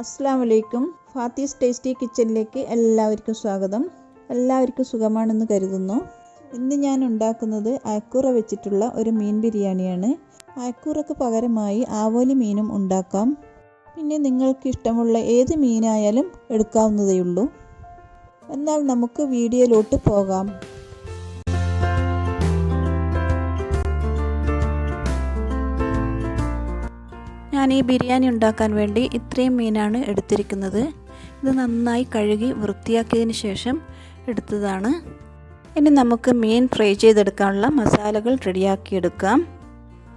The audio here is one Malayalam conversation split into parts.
അസ്സാം വലൈക്കും ഫാത്തിസ് ടേസ്റ്റി കിച്ചണിലേക്ക് എല്ലാവർക്കും സ്വാഗതം. എല്ലാവർക്കും സുഖമാണെന്ന് കരുതുന്നു. ഇന്ന് ഞാൻ ഉണ്ടാക്കുന്നത് അയക്കൂറ വെച്ചിട്ടുള്ള ഒരു മീൻ ബിരിയാണിയാണ്. അയക്കൂറക്ക് പകരമായി ആവോലി മീനും ഉണ്ടാക്കാം. പിന്നെ നിങ്ങൾക്ക് ഇഷ്ടമുള്ള ഏത് മീനായാലും എടുക്കാവുന്നതേയുള്ളൂ. എന്നാൽ നമുക്ക് വീഡിയോയിലോട്ട് പോകാം. ഞാൻ ഈ ബിരിയാണി ഉണ്ടാക്കാൻ വേണ്ടി ഇത്രയും മീനാണ് എടുത്തിരിക്കുന്നത്. ഇത് നന്നായി കഴുകി വൃത്തിയാക്കിയതിന് ശേഷം എടുത്തതാണ്. ഇനി നമുക്ക് മീൻ ഫ്രൈ ചെയ്തെടുക്കാനുള്ള മസാലകൾ റെഡിയാക്കിയെടുക്കാം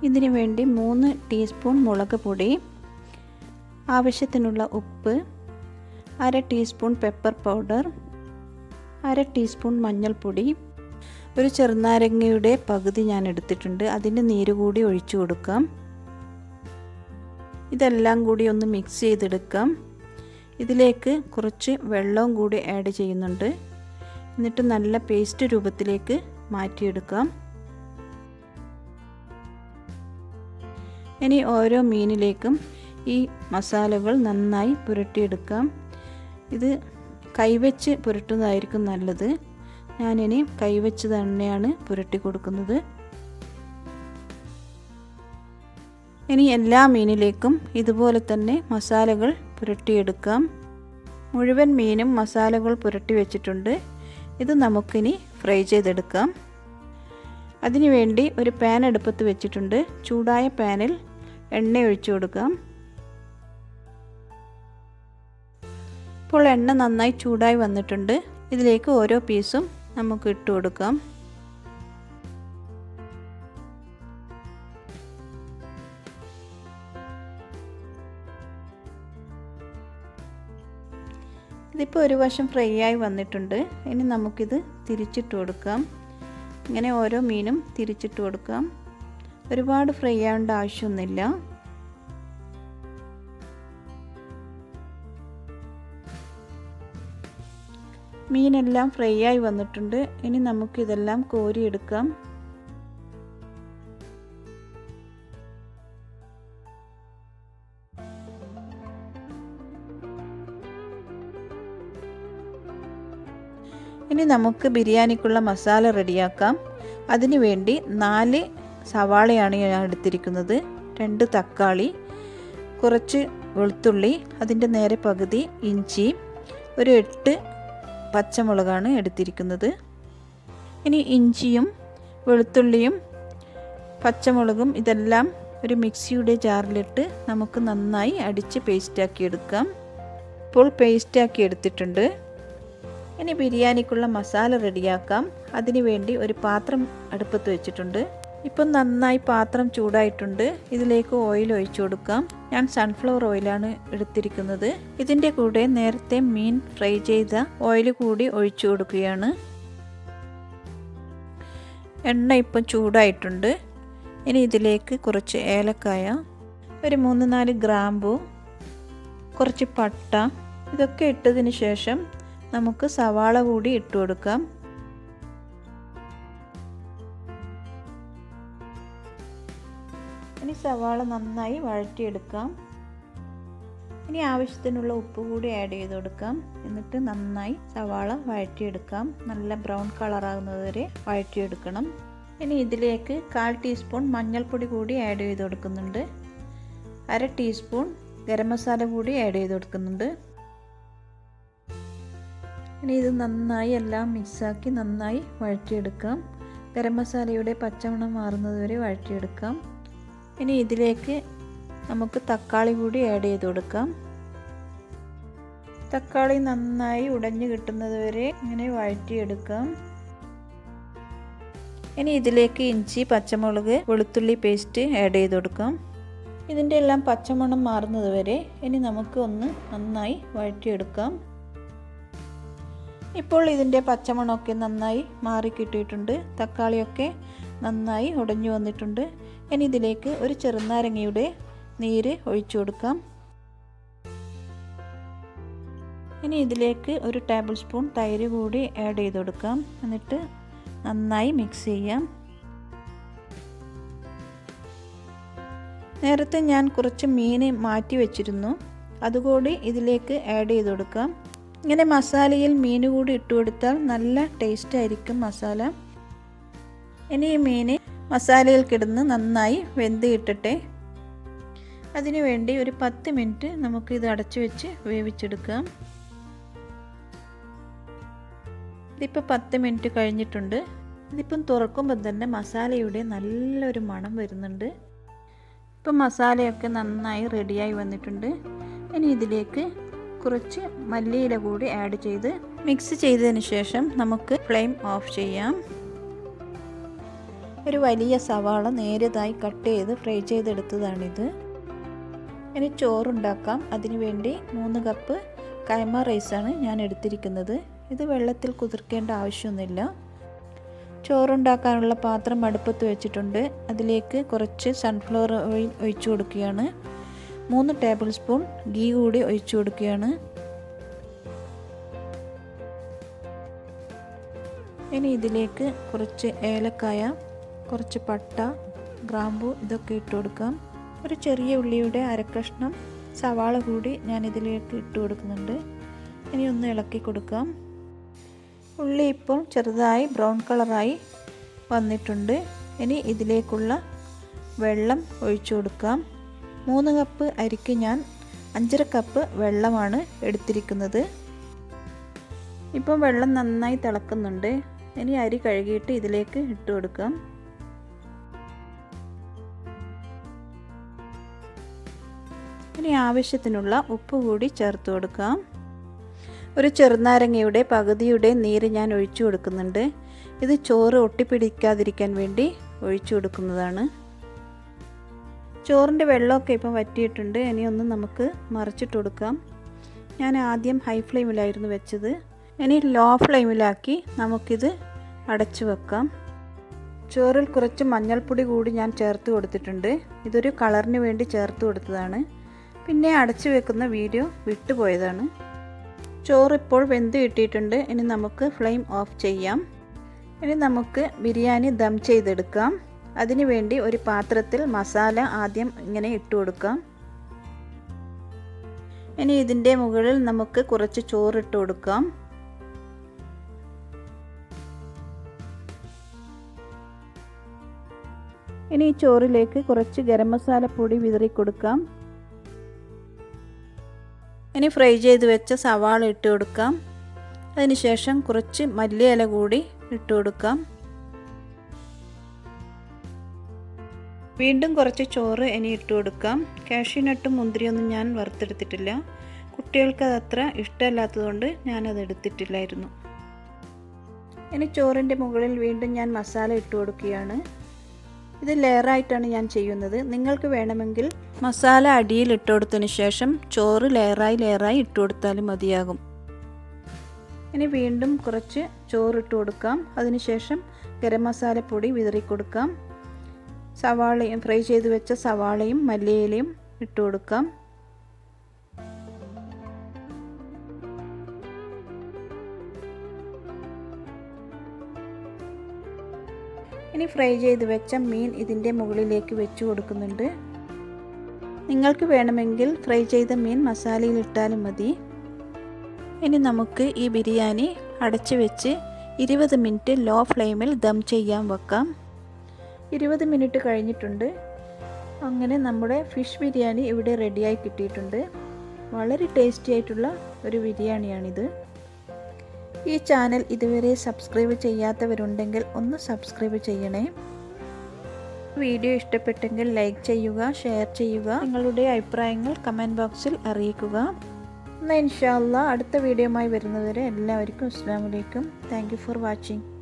ഇതിനു വേണ്ടി മൂന്ന് ടീസ്പൂൺ മുളക് പൊടി ആവശ്യത്തിനുള്ള ഉപ്പ് അര ടീസ്പൂൺ പെപ്പർ പൗഡർ അര ടീസ്പൂൺ മഞ്ഞൾപ്പൊടി. ഒരു ചെറുനാരങ്ങയുടെ പകുതി ഞാൻ എടുത്തിട്ടുണ്ട്. അതിന്റെ നീര് കൂടി ഒഴിച്ചു കൊടുക്കാം. ഇതെല്ലാം കൂടി ഒന്ന് മിക്സ് ചെയ്തെടുക്കാം. ഇതിലേക്ക് കുറച്ച് വെള്ളവും കൂടി ആഡ് ചെയ്യുന്നുണ്ട്. എന്നിട്ട് നല്ല പേസ്റ്റ് രൂപത്തിലേക്ക് മാറ്റിയെടുക്കാം. ഇനി ഓരോ മീനിലേക്കും ഈ മസാലകൾ നന്നായി പുരട്ടിയെടുക്കാം. ഇത് കൈവച്ച് പുരട്ടുന്നതായിരിക്കും നല്ലത്. ഞാനിനി കൈവച്ച് തന്നെയാണ് പുരട്ടി കൊടുക്കുന്നത്. ഇനി എല്ലാ മീനിലേക്കും ഇതുപോലെ തന്നെ മസാലകൾ പുരട്ടിയെടുക്കാം. മുഴുവൻ മീനും മസാലകൾ പുരട്ടി വെച്ചിട്ടുണ്ട്. ഇത് നമുക്കിനി ഫ്രൈ ചെയ്തെടുക്കാം. അതിനുവേണ്ടി ഒരു പാൻ അടുപ്പത്ത് വെച്ചിട്ടുണ്ട്. ചൂടായ പാനിൽ എണ്ണ ഒഴിച്ചു കൊടുക്കാം. ഇപ്പോൾ എണ്ണ നന്നായി ചൂടായി വന്നിട്ടുണ്ട്. ഇതിലേക്ക് ഓരോ പീസും നമുക്ക് ഇട്ട് കൊടുക്കാം. ഇതിപ്പോൾ ഒരു വശം ഫ്രൈ ആയി വന്നിട്ടുണ്ട്. ഇനി നമുക്കിത് തിരിച്ചിട്ട് കൊടുക്കാം. ഇങ്ങനെ ഓരോ മീനും തിരിച്ചിട്ട് കൊടുക്കാം. ഒരുപാട് ഫ്രൈ ആവേണ്ട ആവശ്യമൊന്നുമില്ല. മീനെല്ലാം ഫ്രൈ ആയി വന്നിട്ടുണ്ട്. ഇനി നമുക്കിതെല്ലാം കോരിയെടുക്കാം. ഇനി നമുക്ക് ബിരിയാണിക്കുള്ള മസാല റെഡിയാക്കാം. അതിനു വേണ്ടി നാല് സവാളയാണ് ഞാൻ എടുത്തിരിക്കുന്നത്. രണ്ട് തക്കാളി കുറച്ച് വെളുത്തുള്ളി അതിന്റെ നേരെ പകുതി ഇഞ്ചി ഒരു എട്ട് പച്ചമുളകാണ് എടുത്തിരിക്കുന്നത്. ഇനി ഇഞ്ചിയും വെളുത്തുള്ളിയും പച്ചമുളകും ഇതെല്ലാം ഒരു മിക്സിയുടെ ജാറിലിട്ട് നമുക്ക് നന്നായി അടിച്ച് പേസ്റ്റാക്കി എടുക്കാം ഇപ്പോൾ പേസ്റ്റാക്കി എടുത്തിട്ടുണ്ട് ഇനി ബിരിയാണിക്കുള്ള മസാല റെഡിയാക്കാം. അതിനു വേണ്ടി ഒരു പാത്രം അടുപ്പത്ത് വെച്ചിട്ടുണ്ട്. ഇപ്പം നന്നായി പാത്രം ചൂടായിട്ടുണ്ട്. ഇതിലേക്ക് ഓയിൽ ഒഴിച്ചു കൊടുക്കാം. ഞാൻ സൺഫ്ലവർ ഓയിലാണ് എടുത്തിരിക്കുന്നത്. ഇതിന്റെ കൂടെ നേരത്തെ മീൻ ഫ്രൈ ചെയ്ത ഓയിൽ കൂടി ഒഴിച്ചു കൊടുക്കുകയാണ്. എണ്ണ ഇപ്പം ചൂടായിട്ടുണ്ട്. ഇനി ഇതിലേക്ക് കുറച്ച് ഏലക്കായ ഒരു മൂന്ന് നാല് ഗ്രാമ്പു കുറച്ച് പട്ട ഇതൊക്കെ ഇട്ടതിന് ശേഷം നമുക്ക് സവാള കൂടി ഇട്ട് കൊടുക്കാം. ഇനി സവാള നന്നായി വഴറ്റിയെടുക്കാം. ഇനി ആവശ്യത്തിനുള്ള ഉപ്പ് കൂടി ആഡ് ചെയ്ത് കൊടുക്കാം. എന്നിട്ട് നന്നായി സവാള വഴറ്റിയെടുക്കാം. നല്ല ബ്രൗൺ കളറാകുന്നത് വരെ വഴറ്റിയെടുക്കണം. ഇനി ഇതിലേക്ക് കാൽ ടീസ്പൂൺ മഞ്ഞൾപ്പൊടി കൂടി ആഡ് ചെയ്ത് കൊടുക്കുന്നുണ്ട്. അര ടീസ്പൂൺ ഗരം മസാല കൂടി ആഡ് ചെയ്ത് കൊടുക്കുന്നുണ്ട്. ഇനി ഇത് നന്നായി എല്ലാം മിക്സാക്കി നന്നായി വഴറ്റിയെടുക്കാം. ഗരം മസാലയുടെ പച്ചമണം മാറുന്നത് വരെ വഴറ്റിയെടുക്കാം. ഇനി ഇതിലേക്ക് നമുക്ക് തക്കാളി കൂടി ആഡ് ചെയ്ത് കൊടുക്കാം. തക്കാളി നന്നായി ഉടഞ്ഞു കിട്ടുന്നത് വരെ ഇങ്ങനെ വഴറ്റിയെടുക്കാം. ഇനി ഇതിലേക്ക് ഇഞ്ചി പച്ചമുളക് വെളുത്തുള്ളി പേസ്റ്റ് ആഡ് ചെയ്ത് കൊടുക്കാം. ഇതിന്റെ എല്ലാം പച്ചമണം മാറുന്നത് വരെ ഇനി നമുക്ക് ഒന്ന് നന്നായി വഴറ്റിയെടുക്കാം. ഇപ്പോൾ ഇതിന്റെ പച്ചമണമൊക്കെ നന്നായി മാറി കിട്ടിയിട്ടുണ്ട്. തക്കാളിയൊക്കെ നന്നായി ഉടഞ്ഞു വന്നിട്ടുണ്ട്. ഇനി ഇതിലേക്ക് ഒരു ചെറുനാരങ്ങയുടെ നീര് ഒഴിച്ചു കൊടുക്കാം. ഇനി ഇതിലേക്ക് ഒരു ടേബിൾ സ്പൂൺ തൈര് കൂടി ആഡ് ചെയ്ത് കൊടുക്കാം. എന്നിട്ട് നന്നായി മിക്സ് ചെയ്യാം. നേരത്തെ ഞാൻ കുറച്ച് മീൻ മാറ്റി വെച്ചിരുന്നു. അതുകൂടി ഇതിലേക്ക് ആഡ് ചെയ്ത് കൊടുക്കാം. ഇങ്ങനെ മസാലയിൽ മീൻ കൂടി ഇട്ട് കൊടുത്താൽ നല്ല ടേസ്റ്റ് ആയിരിക്കും മസാല. ഇനി ഈ മീൻ മസാലയിൽ കിടന്ന് നന്നായി വെന്ത് അതിനു വേണ്ടി ഒരു പത്ത് മിനിറ്റ് നമുക്ക് ഇത് അടച്ചു വെച്ച് വേവിച്ചെടുക്കാം. ഇതിപ്പോൾ പത്ത് മിനിറ്റ് കഴിഞ്ഞിട്ടുണ്ട്. ഇതിപ്പം തുറക്കുമ്പോൾ തന്നെ മസാലയുടെ നല്ലൊരു മണം വരുന്നുണ്ട്. ഇപ്പം മസാലയൊക്കെ നന്നായി റെഡിയായി വന്നിട്ടുണ്ട്. ഇനി ഇതിലേക്ക് കുറച്ച് മല്ലിയില കൂടി ആഡ് ചെയ്ത് മിക്സ് ചെയ്തതിന് ശേഷം നമുക്ക് ഫ്ലെയിം ഓഫ് ചെയ്യാം. ഒരു വലിയ സവാള നേരിയതായി കട്ട് ചെയ്ത് ഫ്രൈ ചെയ്തെടുത്തതാണിത്. ഇനി ചോറുണ്ടാക്കാം. അതിനു വേണ്ടി മൂന്ന് കപ്പ് കൈമ റൈസാണ് ഞാൻ എടുത്തിരിക്കുന്നത്. ഇത് വെള്ളത്തിൽ കുതിർക്കേണ്ട ആവശ്യമൊന്നുമില്ല. ചോറുണ്ടാക്കാനുള്ള പാത്രം അടുപ്പത്ത് വെച്ചിട്ടുണ്ട്. അതിലേക്ക് കുറച്ച് സൺഫ്ലവർ ഓയിൽ ഒഴിച്ചു കൊടുക്കുകയാണ്. മൂന്ന് ടേബിൾ സ്പൂൺ ഗീ കൂടി ഒഴിച്ചു കൊടുക്കുകയാണ്. ഇനി ഇതിലേക്ക് കുറച്ച് ഏലക്കായ കുറച്ച് പട്ട ഗ്രാമ്പു ഇതൊക്കെ ഇട്ട് കൊടുക്കാം. ഒരു ചെറിയ ഉള്ളിയുടെ അരക്കഷ്ണം സവാള കൂടി ഞാൻ ഇതിലേക്ക് ഇട്ട് കൊടുക്കുന്നുണ്ട്. ഇനി ഒന്ന് ഇളക്കി കൊടുക്കാം. ഉള്ളി ഇപ്പോൾ ചെറുതായി ബ്രൗൺ കളറായി വന്നിട്ടുണ്ട്. ഇനി ഇതിലേക്കുള്ള വെള്ളം ഒഴിച്ചു കൊടുക്കാം. മൂന്ന് കപ്പ് അരിക്ക് ഞാൻ അഞ്ചര കപ്പ് വെള്ളമാണ് എടുത്തിരിക്കുന്നത്. ഇപ്പം വെള്ളം നന്നായി തിളക്കുന്നുണ്ട്. ഇനി അരി കഴുകിയിട്ട് ഇതിലേക്ക് ഇട്ട് കൊടുക്കാം. ഇനി ആവശ്യത്തിനുള്ള ഉപ്പ് കൂടി ചേർത്ത് കൊടുക്കാം. ഒരു ചെറുനാരങ്ങയുടെ പകുതിയുടെ നീര് ഞാൻ ഒഴിച്ചു കൊടുക്കുന്നുണ്ട്. ഇത് ചോറ് ഒട്ടിപ്പിടിക്കാതിരിക്കാൻ വേണ്ടി ഒഴിച്ചു കൊടുക്കുന്നതാണ്. ചോറിന്റെ വെള്ളമൊക്കെ ഇപ്പം വറ്റിയിട്ടുണ്ട്. ഇനി ഒന്ന് നമുക്ക് മറിച്ചിട്ട് കൊടുക്കാം. ഞാൻ ആദ്യം ഹൈ ഫ്ലെയിമിലായിരുന്നു വെച്ചത്. ഇനി ലോ ഫ്ലെയിമിലാക്കി നമുക്കിത് അടച്ചു വെക്കാം. ചോറിൽ കുറച്ച് മഞ്ഞൾപ്പൊടി കൂടി ഞാൻ ചേർത്ത് കൊടുത്തിട്ടുണ്ട്. ഇതൊരു കളറിന് വേണ്ടി ചേർത്ത് കൊടുത്തതാണ്. പിന്നെ അടച്ചു വെക്കുന്ന വീഡിയോ വിട്ടുപോയതാണ്. ചോറ് ഇപ്പോൾ വെന്ത് കിട്ടിയിട്ടുണ്ട്. ഇനി നമുക്ക് ഫ്ലെയിം ഓഫ് ചെയ്യാം. ഇനി നമുക്ക് ബിരിയാണി ദം ചെയ്തെടുക്കാം. അതിനു വേണ്ടി ഒരു പാത്രത്തിൽ മസാല ആദ്യം ഇങ്ങനെ ഇട്ട് കൊടുക്കാം. ഇനി ഇതിന്റെ മുകളിൽ നമുക്ക് കുറച്ച് ചോറിട്ട് കൊടുക്കാം. ഇനി ഈ ചോറിലേക്ക് കുറച്ച് ഗരം മസാല പൊടി വിതറി കൊടുക്കാം. ഇനി ഫ്രൈ ചെയ്ത് വെച്ച സവാള ഇട്ട് കൊടുക്കാം. അതിനുശേഷം കുറച്ച് മല്ലിയില കൂടി ഇട്ട് കൊടുക്കാം. വീണ്ടും കുറച്ച് ചോറ് ഇനി ഇട്ട് കൊടുക്കാം. കാഷ്യൂനട്ടും മുന്തിരിയൊന്നും ഞാൻ വറുത്തെടുത്തിട്ടില്ല. കുട്ടികൾക്ക് അത് അത്ര ഇഷ്ടമല്ലാത്തതുകൊണ്ട് ഞാനത് എടുത്തിട്ടില്ലായിരുന്നു. ഇനി ചോറിന്റെ മുകളിൽ വീണ്ടും ഞാൻ മസാല ഇട്ട് കൊടുക്കുകയാണ്. ഇത് ലെയറായിട്ടാണ് ഞാൻ ചെയ്യുന്നത്. നിങ്ങൾക്ക് വേണമെങ്കിൽ മസാല അടിയിൽ ഇട്ട് കൊടുത്തതിന് ശേഷം ചോറ് ലെയറായി ലെയറായി ഇട്ട് കൊടുത്താലും മതിയാകും. ഇനി വീണ്ടും കുറച്ച് ചോറ് ഇട്ട് കൊടുക്കാം അതിനുശേഷം ഗരം മസാലപ്പൊടി പൊടി വിതറി കൊടുക്കാം സവാളയും ഫ്രൈ ചെയ്ത് വെച്ച സവാളയും മല്ലിയിലയും ഇട്ട് കൊടുക്കാം. ഇനി ഫ്രൈ ചെയ്ത് വെച്ച മീൻ ഇതിന്റെ മുകളിലേക്ക് വെച്ച് കൊടുക്കുന്നുണ്ട്. നിങ്ങൾക്ക് വേണമെങ്കിൽ ഫ്രൈ ചെയ്ത മീൻ മസാലയിൽ ഇട്ടാലും മതി. ഇനി നമുക്ക് ഈ ബിരിയാണി അടച്ചു വെച്ച് ഇരുപത് മിനിറ്റ് ലോ ഫ്ലെയിമിൽ ദം ചെയ്യാൻ വെക്കാം. ഇരുപത് മിനിറ്റ് കഴിഞ്ഞിട്ടുണ്ട്. അങ്ങനെ നമ്മുടെ ഫിഷ് ബിരിയാണി ഇവിടെ റെഡിയായി കിട്ടിയിട്ടുണ്ട്. വളരെ ടേസ്റ്റി ആയിട്ടുള്ള ഒരു ബിരിയാണിയാണിത്. ഈ ചാനൽ ഇതുവരെ സബ്സ്ക്രൈബ് ചെയ്യാത്തവരുണ്ടെങ്കിൽ ഒന്ന് സബ്സ്ക്രൈബ് ചെയ്യണേ. വീഡിയോ ഇഷ്ടപ്പെട്ടെങ്കിൽ ലൈക്ക് ചെയ്യുക ഷെയർ ചെയ്യുക. നിങ്ങളുടെ അഭിപ്രായങ്ങൾ കമന്റ് ബോക്സിൽ അറിയിക്കുക. എന്നാൽ ഇൻഷാല്ല അടുത്ത വീഡിയോയുമായി വരുന്നതുവരെ എല്ലാവർക്കും അസ്സാം വലൈക്കും താങ്ക് ഫോർ വാച്ചിങ്.